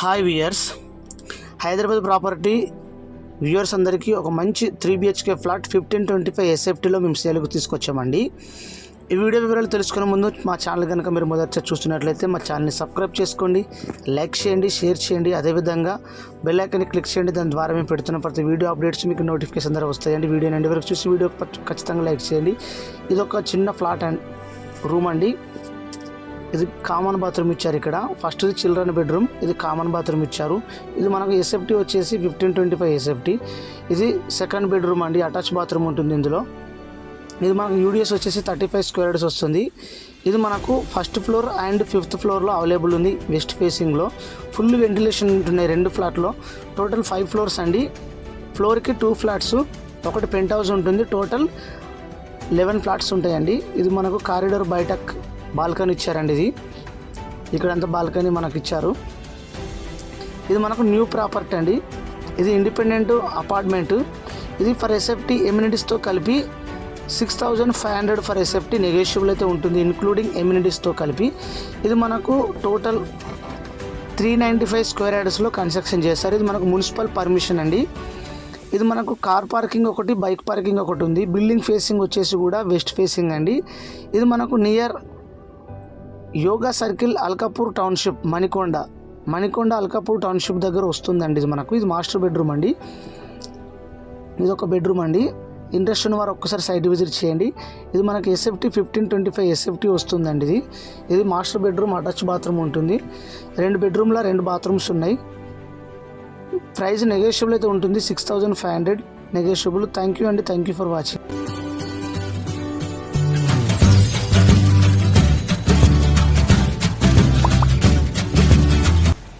Hi viewers Hyderabad property viewers అందరికీ ఒక మంచి three BHK flat fifteen twenty five ఎస్ఎఫ్టీలో మేము సేల్కు తీసుకొచ్చామండి. ఈ వీడియో వివరాలు తెలుసుకునే ముందు మా ఛానల్ కనుక మీరు మొదట చూస్తున్నట్లయితే మా ఛానల్ని సబ్స్క్రైబ్ చేసుకోండి లైక్ చేయండి షేర్ చేయండి. అదేవిధంగా బెల్ ఐకన్ని క్లిక్ చేయండి. దాని ద్వారా మేము పెడుతున్న ప్రతి వీడియో అప్డేట్స్ మీకు నోటిఫికేషన్ ద్వారా వస్తాయండి. వీడియో ఎండ్ వరకు చూసి వీడియో ఖచ్చితంగా లైక్ చేయండి. ఇది ఒక చిన్న ఫ్లాట్ అండ్ రూమ్ అండి. ఇది కామన్ బాత్రూమ్ ఇచ్చారు ఇక్కడ. ఫస్ట్ ఇది చిల్డ్రన్ బెడ్రూమ్ ఇది కామన్ బాత్రూమ్ ఇచ్చారు. ఇది మనకు ఎస్ఎఫ్టీ వచ్చేసి ఫిఫ్టీన్ ట్వంటీ ఫైవ్ ఎస్ఎఫ్టీ ఇది సెకండ్ బెడ్రూమ్ అండి అటాచ్ బాత్రూమ్ ఉంటుంది ఇందులో. ఇది మనకు యూడిఎస్ వచ్చేసి థర్టీ ఫైవ్ స్క్వేర్ యార్డ్స్ వస్తుంది. ఇది మనకు ఫస్ట్ ఫ్లోర్ అండ్ ఫిఫ్త్ ఫ్లోర్లో అవైలబుల్ ఉంది వెస్ట్ ఫేసింగ్లో ఫుల్ వెంటిలేషన్ ఉంటున్నాయి రెండు ఫ్లాట్లో టోటల్ ఫైవ్ ఫ్లోర్స్ అండి. ఫ్లోర్కి టూ ఫ్లాట్స్ ఒకటి పెంట్ హౌస్ ఉంటుంది. టోటల్ లెవెన్ ఫ్లాట్స్ ఉంటాయండి. ఇది మనకు కారిడోర్ బయట బాల్కనీ ఇచ్చారండి ఇది. ఇక్కడంతా బాల్కనీ మనకు ఇచ్చారు ఇది మనకు న్యూ ప్రాపర్టీ అండి. ఇది ఇండిపెండెంట్ అపార్ట్మెంట్. ఇది ఫర్ ఎస్ఎఫ్టీ ఎమ్యూనిటీస్తో కలిపి six thousand five hundred per SFT negotiable అయితే ఉంటుంది ఇన్క్లూడింగ్ ఎమ్యూనిటీస్తో కలిపి. ఇది మనకు total three ninety five square యార్డ్స్లో construction చేస్తారు ఇది మనకు మున్సిపల్ పర్మిషన్ అండి. ఇది మనకు కార్ పార్కింగ్ ఒకటి బైక్ పార్కింగ్ ఒకటి ఉంది. బిల్డింగ్ ఫేసింగ్ వచ్చేసి కూడా వెస్ట్ ఫేసింగ్ అండి. ఇది మనకు near yoga circle Alkapur township Manikonda. Manikonda Alkapur township దగ్గర వస్తుందండి ఇది మనకు. ఇది మాస్టర్ బెడ్రూమ్ అండి. ఇది ఒక బెడ్రూమ్ అండి. ఇంట్రెస్ట్ ఉన్న వారు ఒక్కసారి సైట్ విజిట్ చేయండి. ఇది మనకి SFT fifteen twenty five SFT వస్తుందండి ఇది. ఇది మాస్టర్ బెడ్రూమ్ అటాచ్ బాత్రూమ్ ఉంటుంది. రెండు బెడ్రూమ్లో రెండు బాత్రూమ్స్ ఉన్నాయి. ప్రైస్ నెగోషియబుల్ అయితే ఉంటుంది. Six thousand five hundred negotiable. Thank you అండి. Thank you for watching.